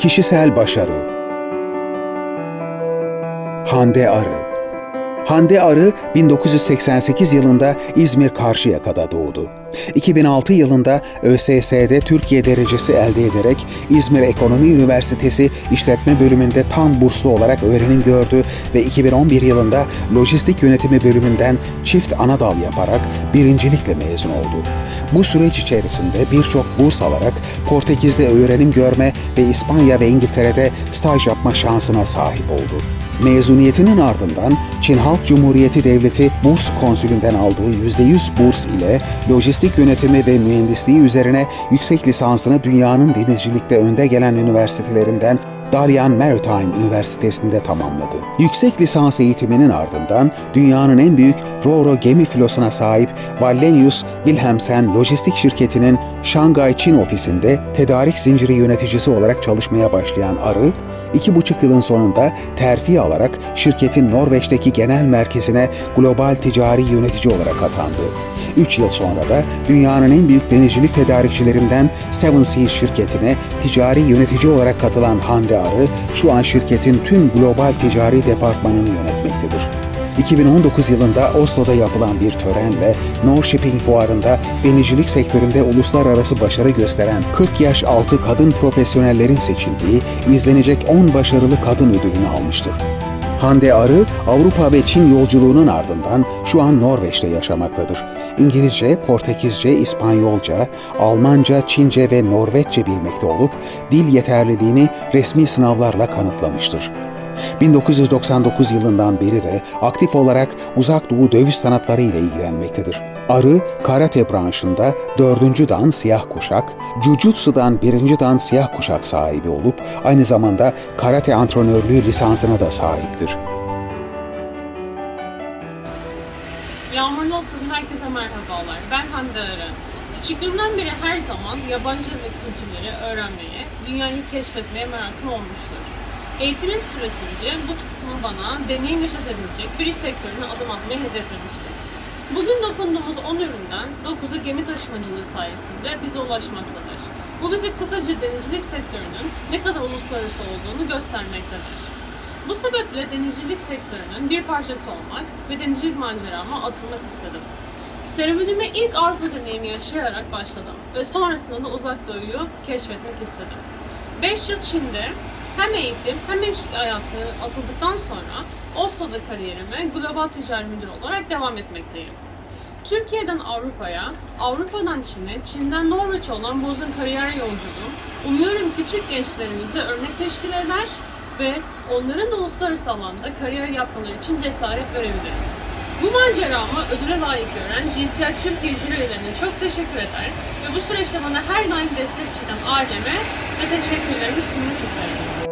Kişisel başarı. Hande Arı Hande Arı 1988 yılında İzmir Karşıyaka'da doğdu. 2006 yılında ÖSS'de Türkiye derecesi elde ederek İzmir Ekonomi Üniversitesi İşletme Bölümünde tam burslu olarak öğrenim gördü ve 2011 yılında Lojistik Yönetimi Bölümünden çift anadal yaparak birincilikle mezun oldu. Bu süreç içerisinde birçok burs alarak Portekiz'de öğrenim görme ve İspanya ve İngiltere'de staj yapma şansına sahip oldu. Mezuniyetinin ardından Çin Halk Cumhuriyeti Devleti Burs Konsülünden aldığı %100 burs ile lojistik yönetimi ve mühendisliği üzerine yüksek lisansını dünyanın denizcilikte önde gelen üniversitelerinden Dalian Maritime Üniversitesi'nde tamamladı. Yüksek lisans eğitiminin ardından dünyanın en büyük Ro-Ro gemi filosuna sahip Wallenius Wilhelmsen Lojistik Şirketi'nin Şangay Çin ofisinde tedarik zinciri yöneticisi olarak çalışmaya başlayan Arı, iki buçuk yılın sonunda terfi alarak şirketin Norveç'teki genel merkezine global ticari yönetici olarak atandı. 3 yıl sonra da dünyanın en büyük denizcilik tedarikçilerinden Seven Seas şirketine ticari yönetici olarak katılan Hande Arı, şu an şirketin tüm global ticari departmanını yönetmektedir. 2019 yılında Oslo'da yapılan bir törenle No Shipping Fuarı'nda denizcilik sektöründe uluslararası başarı gösteren 40 yaş altı kadın profesyonellerin seçildiği izlenecek 10 başarılı kadın ödülünü almıştır. Hande Arı, Avrupa ve Çin yolculuğunun ardından şu an Norveç'te yaşamaktadır. İngilizce, Portekizce, İspanyolca, Almanca, Çince ve Norveççe bilmekte olup dil yeterliliğini resmi sınavlarla kanıtlamıştır. 1999 yılından beri de aktif olarak uzak doğu dövüş sanatları ile ilgilenmektedir. Arı, karate branşında 4. dan siyah kuşak, jujutsu'dan 1. dan siyah kuşak sahibi olup aynı zamanda karate antrenörlüğü lisansına da sahiptir. Yağmurlu olsun herkese merhabalar. Ben Hande Arı. Küçüklüğümden beri her zaman yabancı ve kültürleri öğrenmeye, dünyayı keşfetmeye merakım olmuştur. Eğitimim süresince bu tutkumu bana deneyim yaşatabilecek bir iş sektörüne adım atmayı hedeflemiştim. Bugün dokunduğumuz 10 üründen 9'u gemi taşımacılığı sayesinde bize ulaşmaktadır. Bu bize kısaca denizcilik sektörünün ne kadar uluslararası olduğunu göstermektedir. Bu sebeple denizcilik sektörünün bir parçası olmak ve denizcilik macerama atılmak istedim. Serüvenime ilk Avrupa deneyimi yaşayarak başladım ve sonrasında da uzak doğuyu keşfetmek istedim. 5 yıl Çin'de hem eğitim hem iş hayatına atıldıktan sonra Oslo'da kariyerime global ticari müdür olarak devam etmekteyim. Türkiye'den Avrupa'ya, Avrupa'dan Çin'e, Çin'den Norveç'e olan bu uzun kariyer yolculuğum umuyorum ki Türk gençlerimize örnek teşkil eder ve onların uluslararası alanda kariyer yapmaları için cesaret verebilirim. Bu maceramı ödüle layık gören GCI Türkiye jüri üyelerine çok teşekkür eder ve bu süreçte bana her daim destek çıkan aileme ve teşekkürlerimi sunmak isterim.